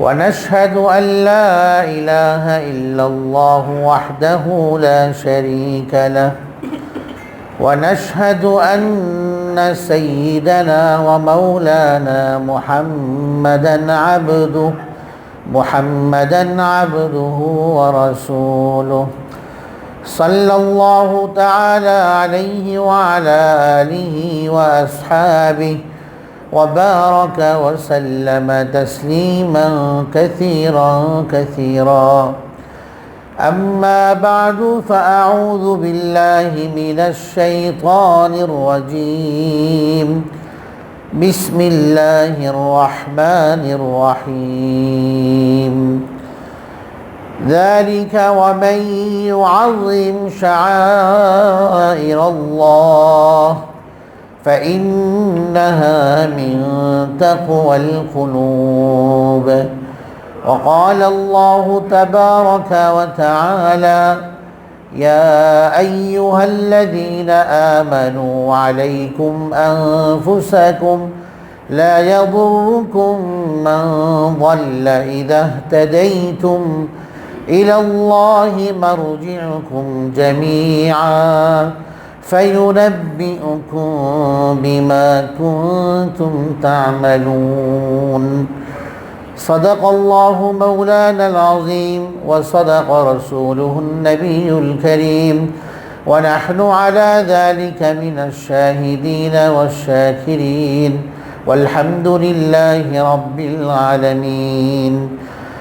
ونشهد أن لا إله إلا الله وحده لا شريك له. ونشهد أن سيدنا ومولانا محمدا عبده محمدا عبده ورسوله. صلى الله تعالى عليه وعلى آله وأصحابه وبارك وسلم تسليما كثيرا كثيرا. أما بعد فأعوذ بالله من الشيطان الرجيم. بسم الله الرحمن الرحيم. ذلك ومن يعظم شعائر الله فإنها من تقوى القلوب. وقال الله تبارك وتعالى يا أيها الذين آمنوا عليكم أنفسكم لا يضركم من ضل إذا اهتديتم إلى الله مرجعكم جميعاً. فينبئكم بما كنتم تعملون صدق الله مولانا العظيم وصدق رسوله النبي الكريم ونحن على ذلك من الشاهدين والشاكرين والحمد لله رب العالمين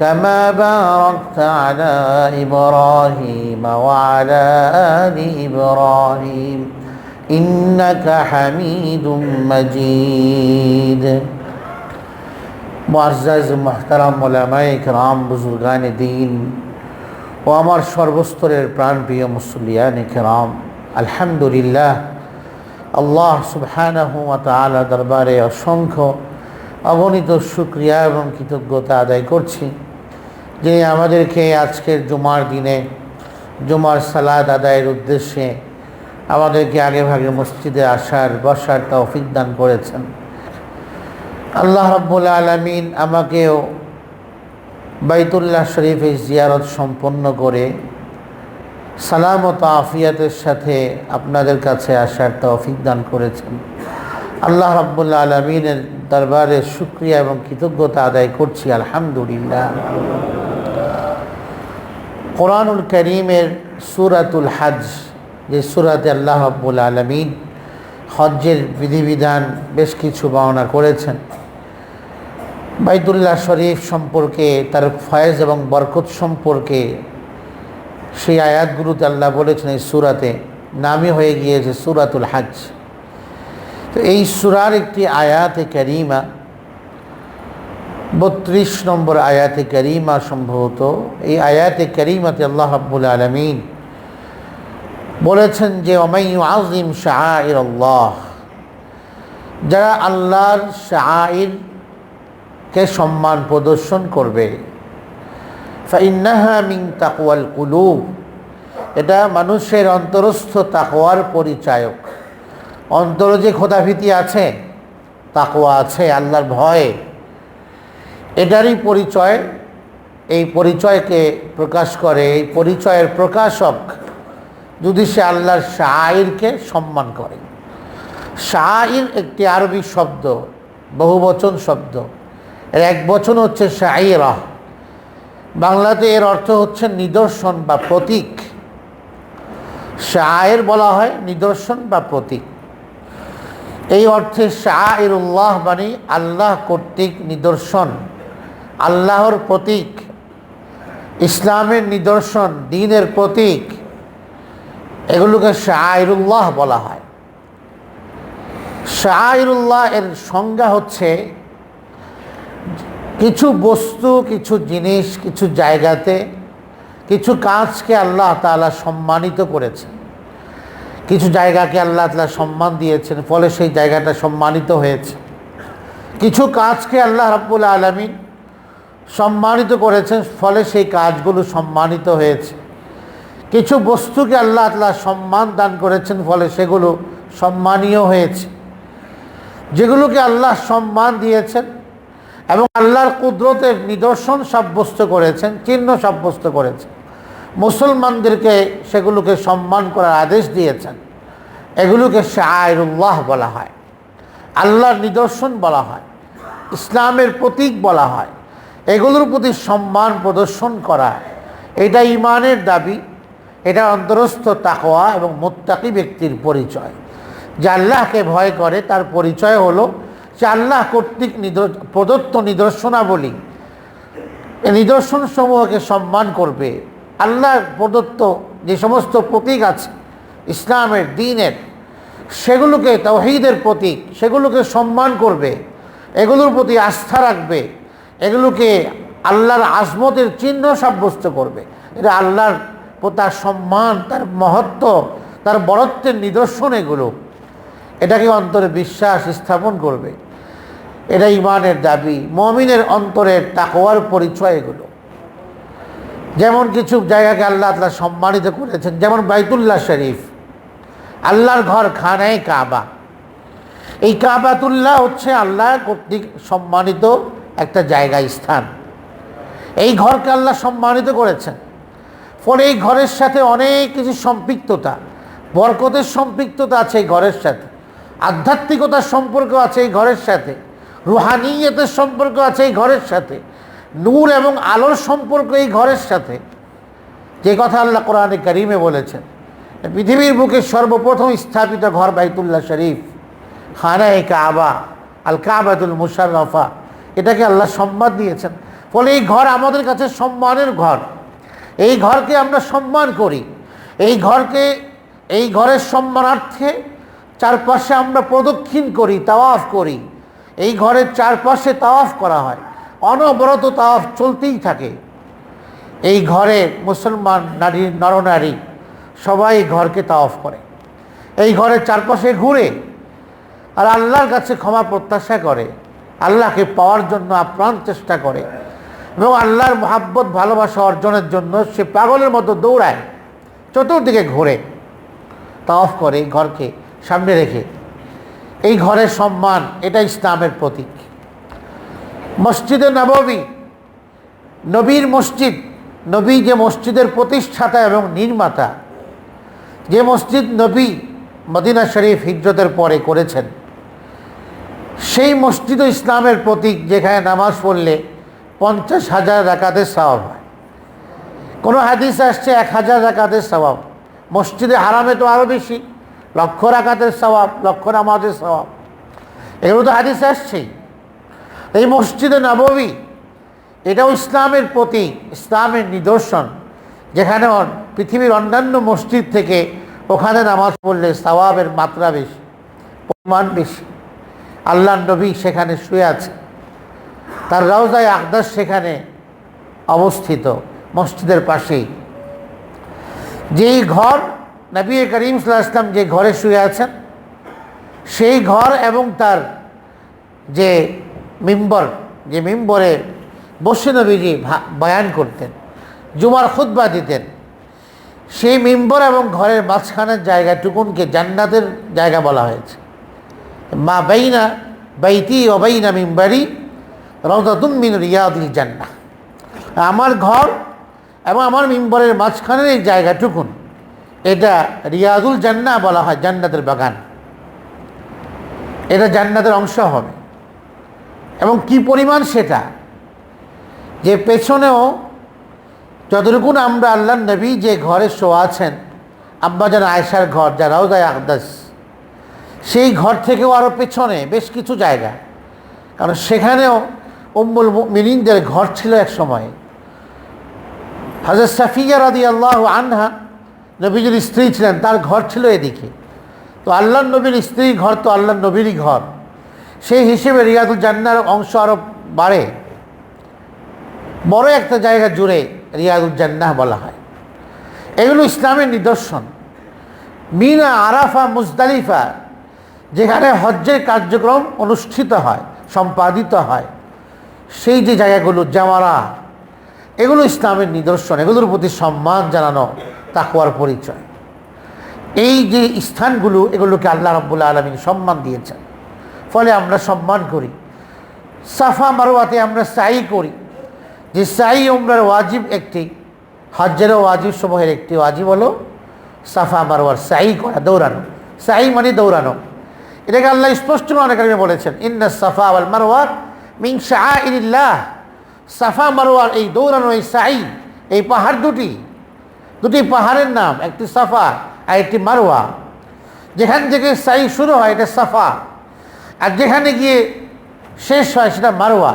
كما باركت على ابراهيم وعلى ال ابراهيم انك حميد مجيد معزز محترم علماء کرام বুজুর্গান দিন ও আমার সর্বস্তরের প্রাণপ্রিয় মুসলিয়ান কেরাম আলহামদুলিল্লাহ আল্লাহ সুবহানাহু ওয়া তাআলা দরবারে অসংখ্য অগণিত শুক্রিয়া এবং কৃতজ্ঞতা আদায় করছি যিনি আমাদেরকে আজকের জুমার দিনে, জুমার সালাদ আদায়ের উদ্দেশ্যে আমাদেরকে আগে ভাগে মসজিদে আসার, বসার তৌফিক দান করেছেন। আল্লাহ রব্বুল আলমিন আমাকেও বাইতুল্লাহ শরীফের জিয়ারত সম্পন্ন করে সালামত আফিয়াতের সাথে আপনাদের কাছে আসার তৌফিক দান করেছেন। আল্লাহ রব্বুল্লা আলমিনের দরবারে শুক্রিয়া এবং কৃতজ্ঞতা আদায় করছি, আলহামদুলিল্লাহ। কোরআনুল করিমের সুরাতুল হাজ, যে সুরাতে আল্লাহ রব্বুল আলমিন হজ্জের বিধিবিধান বেশ কিছু বর্ণনা করেছেন। বাইদুল্লাহ শরীফ সম্পর্কে, তার ফয়েজ এবং বরকত সম্পর্কে সেই আয়াতগুলোতে আল্লাহ বলেছেন এই সুরাতে নামই হয়ে গিয়েছে সুরাতুল হাজ। তো এই সুরার একটি আয়াতে করিমা বত্রিশ নম্বর আয়াতে করিমা সম্ভবত। এই আয়াতে করিমাতে আল্লাহ আব্বুল আলমিন বলেছেন যে অমাইউ আজিম শাহর আল্লাহ যারা আল্লাহর শাহরকে সম্মান প্রদর্শন করবে। ফাইন্নাহা মিং তাকওয়াল এটা মানুষের অন্তরস্থ তাকওয়ার পরিচায়ক। অন্তর যে খোদাভীতি আছে, তাকওয়া আছে, আল্লাহর ভয়। এটারই পরিচয়, এই পরিচয়কে প্রকাশ করে, এই পরিচয়ের প্রকাশক যদি সে আল্লাহর শাহরকে সম্মান করে। শাহির একটি আরবি শব্দ, বহুবচন শব্দ। এর এক বচন হচ্ছে শাহিরা বাংলাতে এর অর্থ হচ্ছে নিদর্শন বা প্রতীক। শায়ের বলা হয় নিদর্শন বা প্রতীক। এই অর্থে শাহ উল্লাহ মানে আল্লাহ কর্তৃক নিদর্শন। আল্লাহর প্রতীক, ইসলামের নিদর্শন, দিনের প্রতীক, এগুলোকে শাহরুল্লাহ বলা হয়। শাহরুল্লাহ এর সংজ্ঞা হচ্ছে কিছু বস্তু, কিছু জিনিস, কিছু জায়গাতে কিছু কাজকে আল্লাহ তালা সম্মানিত করেছেন। কিছু জায়গাকে আল্লাহ তালা সম্মান দিয়েছেন, ফলে সেই জায়গাটা সম্মানিত হয়েছে। কিছু কাজকে আল্লাহ রাব্বুল আলমিন সম্মানিত করেছেন, ফলে সেই কাজগুলো সম্মানিত হয়েছে। কিছু বস্তুকে আল্লাহ তালা সম্মান দান করেছেন, ফলে সেগুলো সম্মানীয় হয়েছে। যেগুলোকে আল্লাহ সম্মান দিয়েছেন এবং আল্লাহর কুদরতের নিদর্শন সাব্যস্ত করেছেন, চিহ্ন সাব্যস্ত করেছেন। মুসলমানদেরকে সেগুলোকে সম্মান করার আদেশ দিয়েছেন। এগুলোকে সে শাহরুল্লাহ বলা হয়, আল্লাহর নিদর্শন বলা হয়, ইসলামের প্রতীক বলা হয়। এগুলোর প্রতি সম্মান প্রদর্শন করা। এটা ইমানের দাবি, এটা অন্তরস্থ তাকোয়া এবং মোত্তাকি ব্যক্তির পরিচয়। যে আল্লাহকে ভয় করে, তার পরিচয় হলো যে আল্লাহ কর্তৃক প্রদত্ত নিদর্শনাবলী, এই নিদর্শনসমূহকে সম্মান করবে। আল্লাহর প্রদত্ত যে সমস্ত প্রতীক আছে, ইসলামের, দিনের, সেগুলোকে তৌহিদের প্রতীক, সেগুলোকে সম্মান করবে। এগুলোর প্রতি আস্থা রাখবে। এগুলোকে আল্লাহর আজমতের চিহ্ন সাব্যস্ত করবে। এটা আল্লাহর তার সম্মান, তার মহত্ব, তার বরত্বের নিদর্শন এগুলো। এটাকে অন্তরে বিশ্বাস স্থাপন করবে। এটা ইমানের দাবি, মমিনের অন্তরের তাকোয়ার পরিচয় এগুলো। যেমন কিছু জায়গাকে আল্লাহ তালা সম্মানিত করেছেন, যেমন বাইতুল্লাহ শরীফ। আল্লাহর ঘর খানায় কাবা। এই কাবাতুল্লাহ হচ্ছে আল্লাহ কর্তৃক সম্মানিত একটা জায়গা স্থান। এই ঘরকে আল্লাহ সম্মানিত করেছেন। ফলে এই ঘরের সাথে অনেক কিছু সম্পৃক্ততা, বরকতের সম্পৃক্ততা আছে এই ঘরের সাথে, আধ্যাত্মিকতার সম্পর্ক আছে এই ঘরের সাথে, রুহানিয়তের সম্পর্ক আছে এই ঘরের সাথে, নূর এবং আলোর সম্পর্ক এই ঘরের সাথে। যে কথা আল্লাহ কোরআনে করিমে বলেছেন, পৃথিবীর বুকে সর্বপ্রথম স্থাপিত ঘর বাইতুল্লাহ শরীফ, খানায় কাবা, আল কাবাতুল মুশারফা এটাকে আল্লাহ সম্মান দিয়েছেন। ফলে এই ঘর আমাদের কাছে সম্মানের ঘর। এই ঘরকে আমরা সম্মান করি। এই ঘরকে, এই ঘরের সম্মানার্থে চারপাশে আমরা প্রদক্ষিণ করি, তাওয়াফ করি। এই ঘরের চারপাশে তাওয়াফ করা হয়। অনবরত তাওয়াফ চলতেই থাকে। এই ঘরে মুসলমান নারী, নরনারী সবাই ঘরকে তাওয়াফ করে। এই ঘরের চারপাশে ঘুরে আর আল্লাহর কাছে ক্ষমা প্রত্যাশা করে। আল্লাহকে পাওয়ার জন্য আপ্রাণ চেষ্টা করে এবং আল্লাহর মহাব্বত, ভালোবাসা অর্জনের জন্য সে পাগলের মতো দৌড়ায়, চতুর্দিকে ঘুরে, তাওয়াফ করে এই ঘরকে সামনে রেখে। এই ঘরের সম্মান, এটা ইসলামের প্রতীক। মসজিদে নববী, নবীর মসজিদ, নবী যে মসজিদের প্রতিষ্ঠাতা এবং নির্মাতা, যে মসজিদ নবী মদিনা শরীফ হিজরতের পরে করেছেন সেই মসজিদ ইসলামের প্রতীক যেখানে নামাজ পড়লে পঞ্চাশ হাজার রাকাতের স্বভাব হয়। কোনো হাদিস আসছে এক হাজার রাকাতের স্বভাব মসজিদে হারামে তো আরও বেশি। লক্ষ রাকাতের স্বভাব লক্ষ নামাজের স্বভাব এগুলো তো হাদিস আসছেই। এই মসজিদে নববী, এটাও ইসলামের প্রতীক, ইসলামের নিদর্শন। যেখানে পৃথিবীর অন্যান্য মসজিদ থেকে ওখানে নামাজ পড়লে সওয়াবের মাত্রা বেশি, পরিমাণ বেশি। আল্লাহ নবী সেখানে শুয়ে আছে। তার রওজায় আকদাস সেখানে অবস্থিত মসজিদের পাশেই। যেই ঘর নবী করিম সাল্লাহ ইসলাম যে ঘরে শুয়ে আছেন, সেই ঘর এবং তার যে মিম্বর, যে মিম্বরে বসে নবীজি বয়ান করতেন, জুমার খুদ্া দিতেন, সেই মিম্বর এবং ঘরের মাঝখানের জায়গাটুকুনকে জান্নাতের জায়গা বলা হয়েছে। মা বাইনা বাইতি অবাইনা মিম্বারি রৌদাতুমিন রিয়াদিল জান্না আমার ঘর এবং আমার মিম্বরের মাঝখানের এই জায়গাটুকুন, এটা রিয়াদুল জান্না বলা হয়, জান্নাতের বাগান। এটা জান্নাতের অংশ হবে। এবং কি পরিমাণ সেটা? যে পেছনেও যতটুকুন আমরা আল্লাহ নবী যে ঘরে শো আছেন আব্বাজান আয়সার ঘর যা রাউদায় আকদাস সেই ঘর থেকেও আরও পেছনে বেশ কিছু জায়গা। কারণ সেখানেও উম্মুল মিনিনদের ঘর ছিল এক সময়। হাজর সাফিয়া রাদি আল্লাহ আনহা নবীজির স্ত্রী ছিলেন, তার ঘর ছিল এদিকে। তো আল্লাহ নবীর স্ত্রীর ঘর তো আল্লাহ নবীরই ঘর। সেই হিসেবে রিয়াদুল জান্নার অংশ আরও বাড়ে। বড় একটা জায়গা জুড়ে রিয়াদুল জান্নাহ বলা হয়। এগুলো ইসলামের নিদর্শন। মিনা, আরাফা, মুজদালিফা যেখানে হজ্জের কার্যক্রম অনুষ্ঠিত হয়, সম্পাদিত হয়। সেই যে জায়গাগুলো, জামারা, এগুলো ইসলামের নিদর্শন, এগুলোর প্রতি সম্মান জানানো তাকুয়ার পরিচয়। এই যে স্থানগুলো, এগুলোকে আল্লাহ রব্বুল্লা আলমিন সম্মান দিয়েছেন। ফলে আমরা সম্মান করি। সাফা মারোয়াতে আমরা সাই করি। যে সাই উমরার ওয়াজিব একটি, হজ্জের ওয়াজিব সমূহের একটি ওয়াজিব হলো সাফা মারোয়ার সাই করা, দৌড়ানো। সাই মানে দৌড়ানো। এটাকে আল্লাহ স্পষ্ট অনেক বলেছেন, ইন্না সাফা আল মারোয়ার মিং শাহ সাফা মারোয়ার এই দৌড়ানো, এই সাই, এই পাহাড় দুটি দুটি পাহাড়ের নাম, একটি সাফা আর একটি মারোয়া যেখান থেকে সাই শুরু হয়, এটা সাফা। আর যেখানে গিয়ে শেষ হয়, সেটা মারোয়া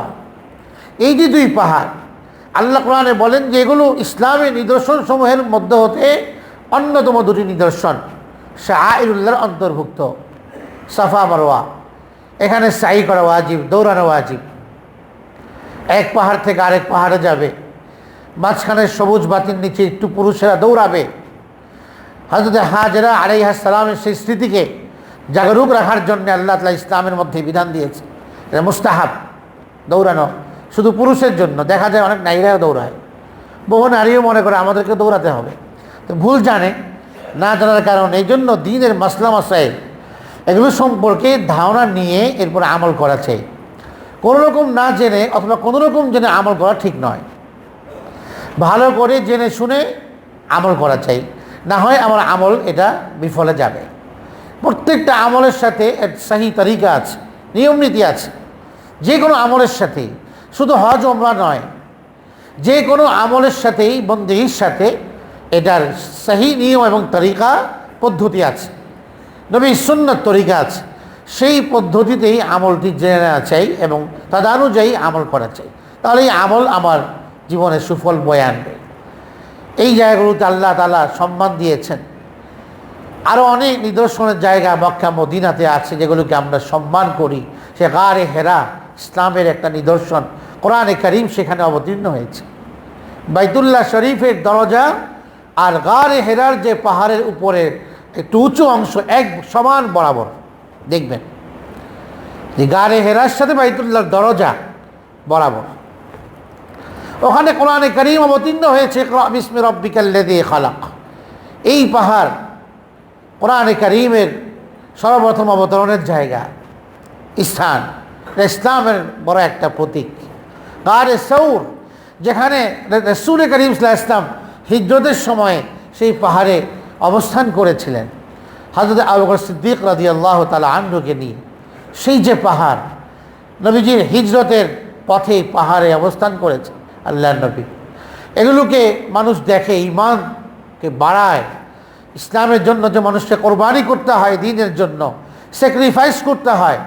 এই যে দুই পাহাড়, আল্লাহ কোরআনে বলেন যে এগুলো ইসলামের নিদর্শন সমূহের মধ্যে হতে অন্যতম দুটি নিদর্শন শাহ শাহরুল্লাহর অন্তর্ভুক্ত। সাফা মারোয়া এখানে সাই করা ওয়াজিব, দৌড়ানো ওয়াজিব। এক পাহাড় থেকে আরেক পাহাড়ে যাবে। মাঝখানে সবুজ বাতির নিচে একটু পুরুষেরা দৌড়াবে। হজরত হাজরা আলাইহা সালামের সেই স্মৃতিকে জাগরুক রাখার জন্য আল্লাহ তালা ইসলামের মধ্যে বিধান দিয়েছে। মুস্তাহাব, দৌড়ানো। শুধু পুরুষের জন্য, দেখা যায় অনেক নারীরাও দৌড়ায়। বহু নারীও মনে করে আমাদেরকে দৌড়াতে হবে। তো ভুল জানে, না জানার কারণ এই জন্য দিনের মাসলা মাসাইল এগুলো সম্পর্কে ধারণা নিয়ে এরপর আমল করা চাই। কোনো রকম না জেনে অথবা কোনো রকম জেনে আমল করা ঠিক নয়। ভালো করে জেনে শুনে আমল করা চাই। না হয় আমার আমল এটা বিফলে যাবে। প্রত্যেকটা আমলের সাথে সাহি তালিকা আছে, নিয়ম নীতি আছে। যে কোনো আমলের সাথে, শুধু হজ ওমরা নয়। যে কোনো আমলের সাথেই বন্দির সাথে এটার সাহি নিয়ম এবং তরিকা, পদ্ধতি আছে। নবী সুন্নত তরিকা আছে। সেই পদ্ধতিতেই আমলটি জেনে চাই এবং তদানুযায়ী আমল করা চাই। তাহলে এই আমল আমার জীবনে সুফল বয়ে আনবে। এই জায়গাগুলোতে আল্লাহ তালা সম্মান দিয়েছেন। আরও অনেক নিদর্শনের জায়গা মক্কা, মদিনাতে আছে যেগুলোকে আমরা সম্মান করি। সে গারে হেরা ইসলামের একটা নিদর্শন। কোরআনে করিম সেখানে অবতীর্ণ হয়েছে। বাইতুল্লাহ শরীফের দরজা আর গারে হেরার যে পাহাড়ের উপরে একটু উঁচু অংশ, এক সমান বরাবর। দেখবেন যে গারে হেরার সাথে বাইতুল্লাহর দরজা বরাবর। ওখানে কোরআনে করিম অবতীর্ণ হয়েছে বিস্মি রব্বিকাল্লেদি খালাক। এই পাহাড় কোরআনে করিমের সর্বপ্রথম অবতরণের জায়গা, স্থান। ইসলামের বড় একটা প্রতীক। গারে সৌর, যেখানে রসুল করিম ইসলাম হিজরতের সময় সেই পাহাড়ে অবস্থান করেছিলেন। হজরত আবকর সিদ্দিক রাজি আল্লাহ তালা আন্ডুকে নিয়ে। সেই যে পাহাড়, নবীজির হিজরতের পথে পাহাড়ে অবস্থান করেছে আল্লাহ নবী। এগুলোকে মানুষ দেখে ইমানকে বাড়ায়। ইসলামের জন্য যে মানুষকে কোরবানি করতে হয়, দিনের জন্য স্যাক্রিফাইস করতে হয়,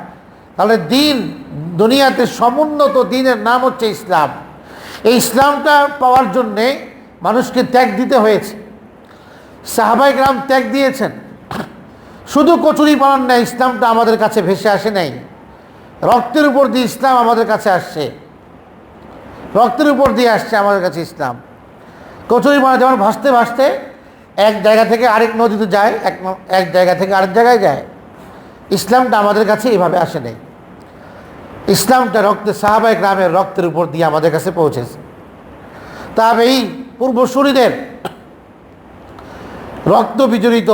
তাহলে দিন দুনিয়াতে সমুন্নত দিনের নাম হচ্ছে ইসলাম। এই ইসলামটা পাওয়ার জন্যে মানুষকে ত্যাগ দিতে হয়েছে। সাহাবাই গ্রাম ত্যাগ দিয়েছেন। শুধু কচুরি পালন নেয় ইসলামটা আমাদের কাছে ভেসে আসে নাই। রক্তের উপর দিয়ে ইসলাম আমাদের কাছে আসছে। রক্তের উপর দিয়ে আসছে আমাদের কাছে ইসলাম। কচুরি পানা যেমন ভাসতে ভাসতে এক জায়গা থেকে আরেক নদীতে যায়, এক এক জায়গা থেকে আরেক জায়গায় যায়। ইসলামটা আমাদের কাছে এইভাবে আসে নেই। ইসলামটা রক্তের সাহাবাই গ্রামের রক্তের উপর দিয়ে আমাদের কাছে পৌঁছেছে। তবে এই পূর্বসূরীদের রক্ত বিজড়িত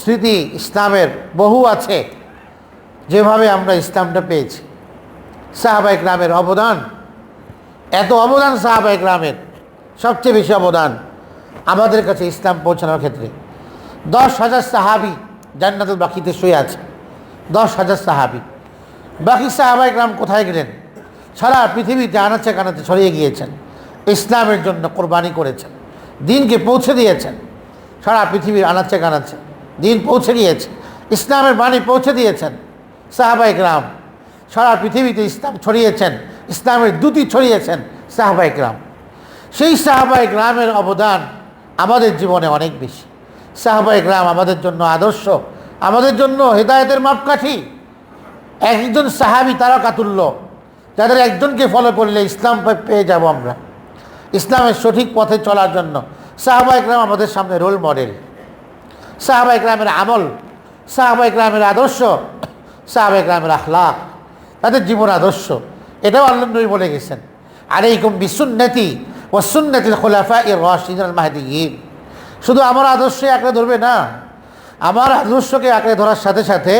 স্মৃতি ইসলামের বহু আছে, যেভাবে আমরা ইসলামটা পেয়েছি। সাহাবাই গ্রামের অবদান, এত অবদান সাহাবাই গ্রামের, সবচেয়ে বেশি অবদান আমাদের কাছে ইসলাম পৌঁছানোর ক্ষেত্রে। দশ হাজার সাহাবি জান্নাতুল বাকিতে শুয়ে আছে, দশ হাজার সাহাবি। বাকি সাহাবাই গ্রাম কোথায় গেলেন? সারা পৃথিবীতে আনাচে কানাচে ছড়িয়ে গিয়েছেন, ইসলামের জন্য কোরবানি করেছেন, দিনকে পৌঁছে দিয়েছেন। সারা পৃথিবীর আনাচ্ছে কানাচ্ছে দিন পৌঁছে গিয়েছে ইসলামের বাণী পৌঁছে দিয়েছেন। সাহাবাই গ্রাম সারা পৃথিবীতে ইসলাম ছড়িয়েছেন। ইসলামের দুটি ছড়িয়েছেন সাহাবাই গ্রাম সেই সাহাবাই গ্রামের অবদান আমাদের জীবনে অনেক বেশি। সাহাবাই গ্রাম আমাদের জন্য আদর্শ, আমাদের জন্য হেদায়তের মাপকাঠি। একজন সাহাবি তারা কাতুল্য যাদের একজনকে ফলো করলে ইসলাম পেয়ে যাব আমরা। ইসলামের সঠিক পথে চলার জন্য সাহাবা ইকরাম আমাদের সামনে রোল মডেল। সাহাবা ইকরামের আমল, সাহাবা ইকরামের আদর্শ, সাহাবা ইকরামের আখলাক তাদের জীবন আদর্শ। এটাও আল্লাহ নবী বলে গেছেন। আলাইকুম বিসুন্নতি সুন্নতিল খোলাফা ই রাশিদ আল মাহদিয়িন শুধু আমার আদর্শে আঁকড়ে ধরবে না, আমার আদর্শকে আঁকড়ে ধরার সাথে সাথে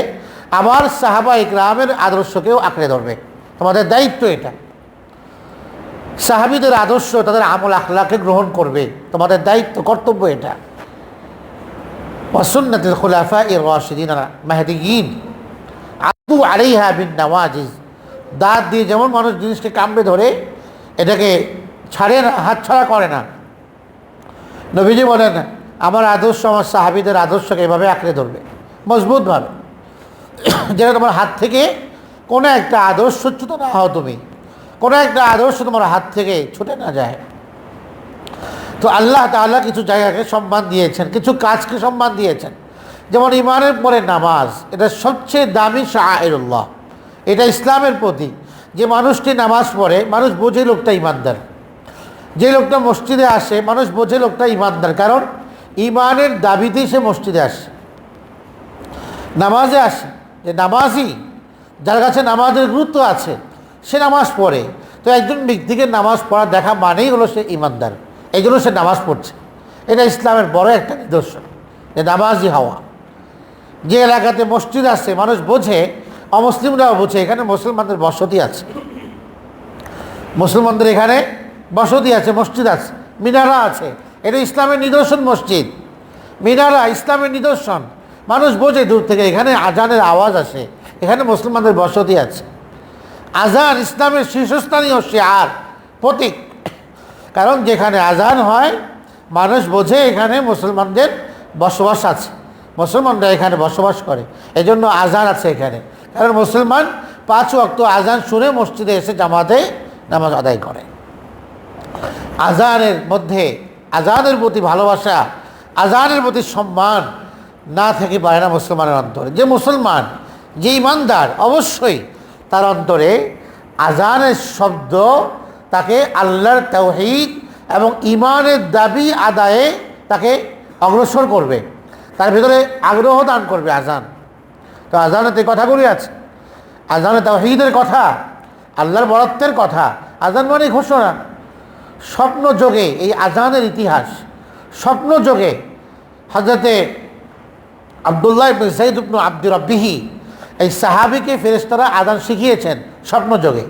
আমার সাহাবা ইকরামের আদর্শকেও আঁকড়ে ধরবে। তোমাদের দায়িত্ব এটা। সাহাবিদের আদর্শ, তাদের আমল আখলাকে গ্রহণ করবে। তোমাদের দায়িত্ব, কর্তব্য এটা। ওয়াসুন্নাতুল খুলাফা ইর রাশিদিন মাহদিয়িন আদু আলাইহা বিন নওয়াজিজ। দাঁত দিয়ে যেমন মানুষ জিনিসকে কামড়ে ধরে, এটাকে ছাড়ে না, হাত ছাড়া করে না। নবীজি বলেন, আমার আদর্শ, আমার সাহাবিদের আদর্শকে এভাবে আঁকড়ে ধরবে। মজবুতভাবে। যেটা তোমার হাত থেকে কোনো একটা আদর্শচ্যুত না হও তুমি। কোনো একটা আদর্শ তোমার হাত থেকে ছুটে না যায়। তো আল্লাহ তাআলা কিছু জায়গাকে সম্মান দিয়েছেন, কিছু কাজকে সম্মান দিয়েছেন। যেমন ইমানের পরে নামাজ, এটা সবচেয়ে দামি শাহরুল্লাহ এটা ইসলামের প্রতীক। যে মানুষটি নামাজ পড়ে, মানুষ বোঝে লোকটা ইমানদার যে লোকটা মসজিদে আসে, মানুষ বোঝে লোকটা ইমানদার কারণ ইমানের দাবিতেই সে মসজিদে আসে। নামাজে আসে। যে নামাজই যার কাছে নামাজের গুরুত্ব আছে সে নামাজ পড়ে। তো একজন ব্যক্তিকে নামাজ পড়া দেখা মানেই হলো সে ইমানদার। এই জন্য সে নামাজ পড়ছে। এটা ইসলামের বড় একটা নিদর্শন, যে নামাজই হওয়া। যে এলাকাতে মসজিদ আছে, মানুষ বোঝে, অমুসলিমরাও বোঝে, এখানে মুসলমানদের বসতি আছে। মুসলমানদের এখানে বসতি আছে, মসজিদ আছে, মিনারা আছে। এটা ইসলামের নিদর্শন মসজিদ। মিনারা ইসলামের নিদর্শন। মানুষ বোঝে দূর থেকে, এখানে আজানের আওয়াজ আসে, এখানে মুসলমানদের বসতি আছে। আজান ইসলামের শীর্ষস্থানীয় শেয়ার প্রতীক। কারণ যেখানে আজান হয়, মানুষ বোঝে এখানে মুসলমানদের বসবাস আছে। মুসলমানরা এখানে বসবাস করে। এজন্য আজান আছে এখানে। কারণ মুসলমান পাঁচ ওয়াক্ত আজান শুনে মসজিদে এসে জামাতে নামাজ আদায় করে। আজানের মধ্যে আজানের প্রতি ভালোবাসা, আজানের প্রতি সম্মান না থেকে পারে না মুসলমানের অন্তরে। যে মুসলমান, যে ইমানদার, অবশ্যই তার অন্তরে আজানের শব্দ, তাকে আল্লাহর তৌহিদ এবং ইমানের দাবি আদায়ে তাকে অগ্রসর করবে। তার ভিতরে আগ্রহ দান করবে আজান। তো আজানেতে কথাগুলি আছে। আজানে তাওহীদের কথা, আল্লাহর বরত্বের কথা, আজান মানে ঘোষণা। স্বপ্ন যোগে, এই আজানের ইতিহাস, স্বপ্ন যোগে হজরতে আবদুল্লাহ সঈদ ইবনু আব্দুর রব্বিহি এই সাহাবিকে ফেরেশতারা আদান শিখিয়েছেন স্বপ্ন যোগে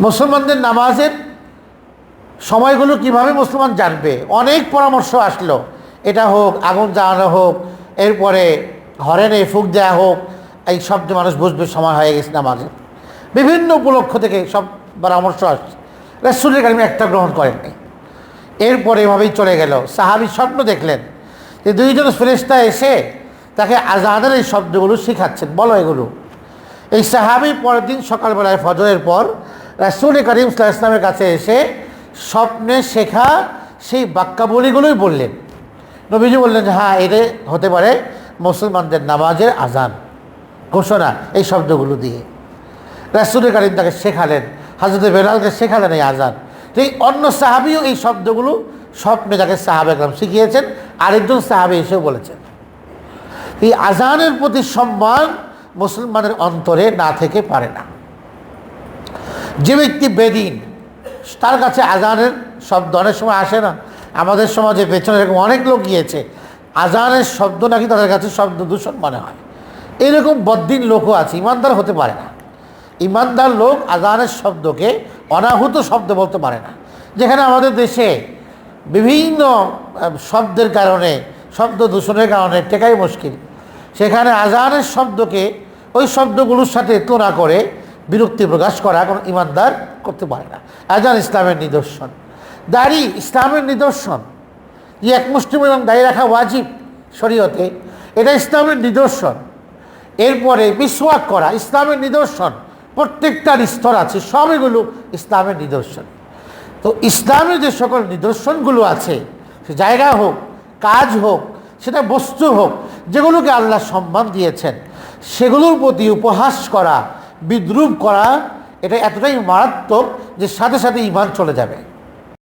মুসলমানদের নামাজের সময়গুলো কীভাবে মুসলমান জানবে? অনেক পরামর্শ আসলো। এটা হোক, আগুন জ্বালানো হোক, এরপরে হরেনে ফুক দেওয়া হোক, এই শব্দে মানুষ বুঝবে, সময় হয়ে গেছে নামাজের। বিভিন্ন উপলক্ষ থেকে সব পরামর্শ আসছে। রাসুলের কারিমে একটা গ্রহণ করেননি এরপরে এভাবেই চলে গেল। সাহাবি স্বপ্ন দেখলেন যে দুইজন ফেরেস্তা এসে তাকে আজানের এই শব্দগুলো শেখাচ্ছেন। বলো এগুলো। এই সাহাবি পরের দিন সকালবেলায় ফজরের পর রাসুল করিম ইসলামের কাছে এসে স্বপ্নে শেখা সেই বাক্যাবলীগুলোই বললেন। নবীজি বললেন যে হ্যাঁ এটা হতে পারে মুসলমানদের নামাজের আজান ঘোষণা এই শব্দগুলো দিয়ে। রাসুল করিম তাকে শেখালেন হাজরত বেলালকে শেখালেন এই আজান এই অন্য সাহাবিও এই শব্দগুলো স্বপ্নে তাকে সাহাবে একরাম শিখিয়েছেন, আরেকজন সাহাবি এসেও বলেছেন। এই আজানের প্রতি সম্মান মুসলমানের অন্তরে না থেকে পারে না। যে ব্যক্তি বেদিন, তার কাছে আজানের শব্দ অনেক সময় আসে না। আমাদের সমাজে পেছনে এরকম অনেক লোক গিয়েছে, আজানের শব্দ নাকি তাদের কাছে শব্দ দূষণ মনে হয়। এরকম বদ্দিন লোকও আছে, ইমানদার হতে পারে না। ইমানদার লোক আজানের শব্দকে অনাহুত শব্দ বলতে পারে না। যেখানে আমাদের দেশে বিভিন্ন শব্দের কারণে, শব্দ দূষণের কারণে টেকাই মুশকিল। সেখানে আজানের শব্দকে ওই শব্দগুলোর সাথে তুলনা করে বিরক্তি প্রকাশ করা কোনো ইমানদার করতে পারে না। আজান ইসলামের নিদর্শন। দাড়ি ইসলামের নিদর্শন। যে এক মুসলিম এবং রাখা ওয়াজিব শরীয়তে, এটা ইসলামের নিদর্শন। এরপরে মিসওয়াক করা ইসলামের নিদর্শন। প্রত্যেকটার স্তর আছে সবগুলো ইসলামের নিদর্শন। তো ইসলামের যে সকল নিদর্শনগুলো আছে, সে জায়গা হোক, কাজ হোক, সেটা বস্তু হোক যেগুলোকে আল্লাহ সম্মান দিয়েছেন, সেগুলোর প্রতি উপহাস করা, বিদ্রুপ করা, এটা এতটাই মারাত্মক যে সাথে সাথে ইমান চলে যাবে।